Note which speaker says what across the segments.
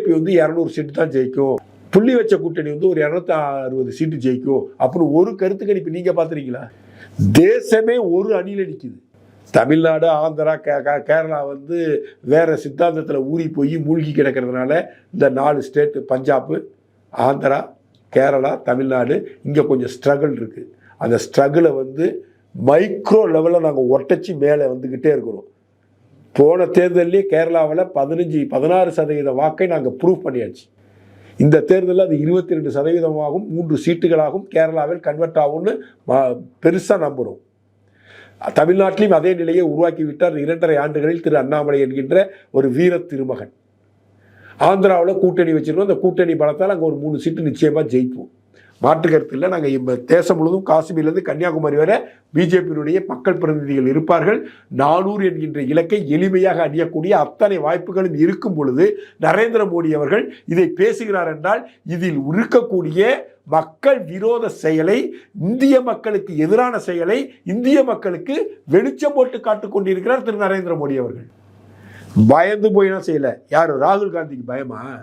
Speaker 1: BJP வந்து இரநூறு சீட்டு தான் ஜெயிக்கும். புள்ளி வச்ச கூட்டணி வந்து ஒரு இரநூத்தி அறுபது சீட்டு ஜெயிக்கும். அப்படின்னு ஒரு கருத்து கணிப்பு நீங்கள் பார்த்துருக்கீங்களா? தேசமே ஒரு அணியில் நிற்கிது தமிழ்நாடு ஆந்திரா கே கேரளா வந்து வேறு சித்தாந்தத்தில் ஊறி போய் மூழ்கி கிடக்கிறதுனால இந்த நாலு ஸ்டேட்டு பஞ்சாப்பு ஆந்திரா கேரளா தமிழ்நாடு இங்கே கொஞ்சம் ஸ்ட்ரகிள் இருக்குது அந்த ஸ்ட்ரகிளை வந்து மைக்ரோ லெவலில் நாங்கள் ஒட்டச்சி மேலே வந்துக்கிட்டே இருக்கிறோம். போன தேர்தல்லே கேரளாவில் பதினஞ்சு பதினாறு சதவீத வாக்கை நாங்கள் ப்ரூவ் பண்ணியாச்சு. இந்த தேர்தலில் அது இருபத்தி ரெண்டு சதவீதமாகும் மூன்று சீட்டுகளாகவும் கேரளாவில் கன்வெர்ட் ஆகும்னு பெருசாக நம்புகிறோம் தமிழ்நாட்டிலும் அதே நிலையை உருவாக்கி விட்டார் இரண்டரை ஆண்டுகளில் திரு அண்ணாமலை என்கின்ற ஒரு வீர திருமகன். ஆந்திராவில் கூட்டணி வச்சுருக்கோம். அந்த கூட்டணி பலத்தால் அங்கே ஒரு மூணு சீட்டு நிச்சயமாக ஜெயிப்போம். மாற்று கருத்து இல்லை நாங்கள் இப்போ தேசம் முழுவதும் காஷ்மீர்லேருந்து கன்னியாகுமரி வரை பிஜேபியினுடைய மக்கள் பிரதிநிதிகள் இருப்பார்கள். நானூறு என்கின்ற இலக்கை எளிமையாக அணியக்கூடிய அத்தனை வாய்ப்புகளும் இருக்கும் பொழுது நரேந்திர மோடி அவர்கள் இதை பேசுகிறார் என்றால் இதில் இருக்கக்கூடிய மக்கள் விரோத செயலை இந்திய மக்களுக்கு எதிரான செயலை இந்திய மக்களுக்கு வெளிச்சம் போட்டு காட்டுக் கொண்டிருக்கிறார் திரு நரேந்திர மோடி அவர்கள். பயந்து போயினா செய்யலை. யார்? ராகுல் காந்திக்கு பயமா?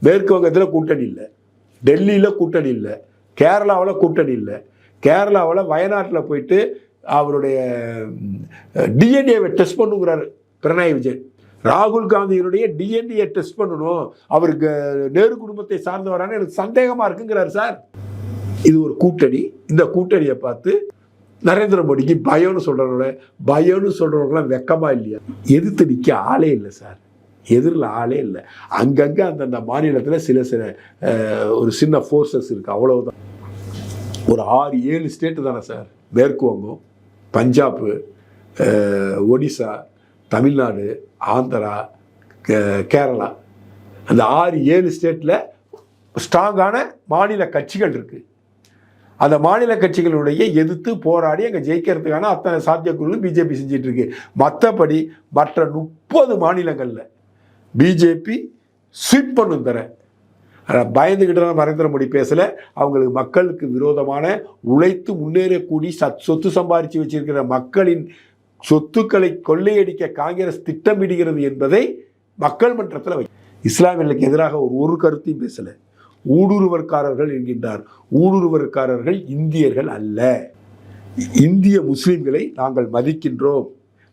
Speaker 1: மேற்கு வங்கத்தில் கூட்டணி இல்லை. டெல்லியில் கூட்டணி இல்லை கேரளாவில் கூட்டணி இல்லை. கேரளாவில் வயநாட்டில் போயிட்டு அவருடைய டிஎன்ஏவை டெஸ்ட் பண்ணுங்கிறார் பிரணாய் விஜயன் ராகுல் காந்தியினுடைய டிஎன்ஏ டெஸ்ட் பண்ணணும். அவருக்கு நேரு குடும்பத்தை சார்ந்தவரான எனக்கு சந்தேகமாக இருக்குங்கிறார் சார். இது ஒரு கூட்டணி. இந்த கூட்டணியை பார்த்து நரேந்திர மோடிக்கு பயம்னு சொல்கிறவங்கள பயம்னு சொல்கிறவங்களாம் வெக்கமாக இல்லையா? எதிர்த்து நிற்க ஆளே இல்லை சார். எதிரில் ஆளே இல்லை. அங்கங்கே அந்தந்த மாநிலத்தில் சில சில ஒரு சின்ன ஃபோர்ஸஸ் இருக்குது அவ்வளவுதான். ஒரு ஆறு ஏழு ஸ்டேட்டு தானே சார் மேற்கு வங்கம் பஞ்சாப்பு ஒடிசா தமிழ்நாடு ஆந்திரா கேரளா. அந்த ஆறு ஏழு ஸ்டேட்டில் ஸ்ட்ராங்கான மாநில கட்சிகள் இருக்குது அந்த மாநில கட்சிகளுடைய எதிர்த்து போராடி அங்கே ஜெயிக்கிறதுக்கான அத்தனை சாத்தியக்குழு பிஜேபி செஞ்சிட்ருக்கு மற்றபடி மற்ற முப்பது மாநிலங்களில் பிஜேபி ஸ்வீப் பண்ணும் தர. ஆனால் நரேந்திர மோடி பேசலை. அவங்களுக்கு மக்களுக்கு விரோதமான உழைத்து முன்னேறக்கூடிய சத் சொத்து சம்பாதிச்சு வச்சிருக்கிற மக்களின் சொத்துக்களை கொள்ளையடிக்க காங்கிரஸ் திட்டமிடுகிறது என்பதை மக்கள் மன்றத்தில் வை. இஸ்லாமியர்களுக்கு எதிராக ஒரு ஒரு கருத்தையும் பேசலை. ஊடுருவற்காரர்கள் என்கின்றார். ஊடுருவற்காரர்கள் இந்தியர்கள் அல்ல. இந்திய முஸ்லீம்களை நாங்கள் மதிக்கின்றோம்.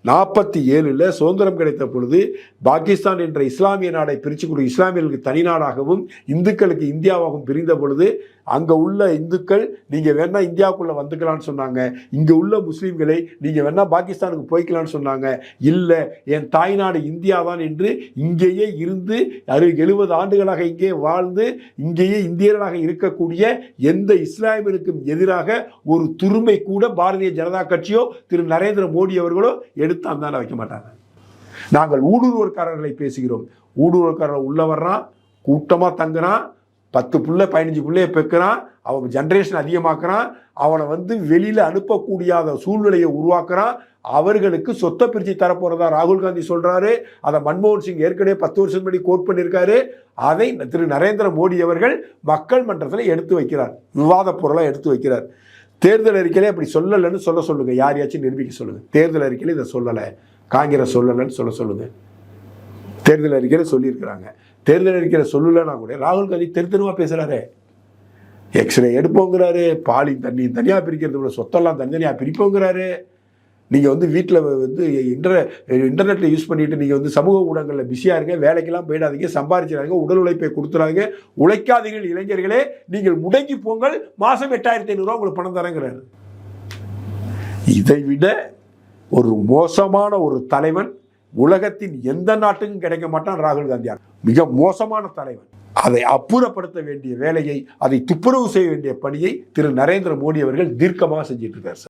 Speaker 1: நாற்பத்தி ஏழில் சுதந்திரம் கிடைத்த பொழுது பாகிஸ்தான் என்ற இஸ்லாமிய நாடை பிரித்து கொடு இஸ்லாமியர்களுக்கு தனி நாடாகவும் இந்துக்களுக்கு இந்தியாவாகவும் பிரிந்த பொழுது அங்கே உள்ள இந்துக்கள் நீங்கள் வேணா இந்தியாவுக்குள்ளே வந்துக்கலாம்னு சொன்னாங்க. இங்கே உள்ள முஸ்லீம்களை நீங்கள் வேணா பாகிஸ்தானுக்கு போய்க்கலாம்னு சொன்னாங்க. இல்லை என் தாய்நாடு இந்தியா தான் என்று இங்கேயே இருந்து அறு எழுபது ஆண்டுகளாக இங்கே வாழ்ந்து இங்கேயே இந்தியர்களாக இருக்கக்கூடிய எந்த இஸ்லாமியருக்கும் எதிராக ஒரு துருமை கூட பாரதிய ஜனதா கட்சியோ திரு நரேந்திர மோடி அவர்களோ எடுத்து அந்தாண்ட வைக்க மாட்டாங்க. நாங்கள் ஊடுருவற்காரர்களை பேசுகிறோம். ஊடுருவற்காரர் உள்ள வர்றான் கூட்டமாக தங்குறான் பத்து பிள்ளை பதினஞ்சு பிள்ளைய பெக்கிறான் அவன் ஜென்ரேஷன் அதிகமாக்குறான் அவனை வந்து வெளியில் அனுப்பக்கூடியாத சூழ்நிலையை உருவாக்குறான் அவர்களுக்கு சொத்தை பிரித்து தரப்போகிறதா ராகுல் காந்தி சொல்கிறாரு அதை மன்மோகன் சிங் ஏற்கனவே பத்து வருஷம் முன்னாடி கோட் பண்ணியிருக்காரு அதை திரு நரேந்திர மோடி அவர்கள் மக்கள் மன்றத்தில் எடுத்து வைக்கிறார் விவாத பொருளாக எடுத்து வைக்கிறார். தேர்தல் அறிக்கையிலே அப்படி சொல்லலைன்னு சொல்ல சொல்லுங்க. யாரையாச்சும் நிரூபிக்க சொல்லுங்க. தேர்தல் அறிக்கையில இதை சொல்லலை. காங்கிரஸ் சொல்லலைன்னு சொல்ல சொல்லுங்கள் தேர்தல் அறிக்கையில் சொல்லியிருக்கிறாங்க. தேர்தல் அறிக்கையில் சொல்லலைன்னா கூட ராகுல் காந்தி தெரு தெருவாக பேசுகிறாரு எக்ஸ்ரே எடுப்போங்கிறாரு. பாலின் தண்ணி தனியாக பிரிக்கிறது கூட சொத்தெல்லாம் தனித்தனியாக பிரிப்போங்கிறாரு. நீங்கள் வந்து வீட்டில் வந்து இன்டர் இன்டர்நெட்டில் யூஸ் பண்ணிட்டு நீங்கள் வந்து சமூக ஊடகங்களில் பிஸியாக இருங்க வேலைக்கெல்லாம் போயிடாதீங்க சம்பாதிச்சிடாதீங்க உடல் உழைப்பை கொடுத்துறாங்க உழைக்காதீர்கள் இளைஞர்களே நீங்கள் முடங்கி போங்கள் மாதம் எட்டாயிரத்தி ஐநூறுரூவா உங்களுக்கு பணம் தரேங்கிறாரு. இதை விட ஒரு மோசமான ஒரு தலைவன் உலகத்தின் எந்த நாட்டுக்கும் கிடைக்க மாட்டான் ராகுல் காந்தியார் மிக மோசமான தலைவன். அதை அப்புறப்படுத்த வேண்டிய வேலையை அதை துப்புரவு செய்ய வேண்டிய பணியை திரு நரேந்திர மோடி அவர்கள் தீர்க்கமாக செஞ்சிட்டு இருக்கார் சார்.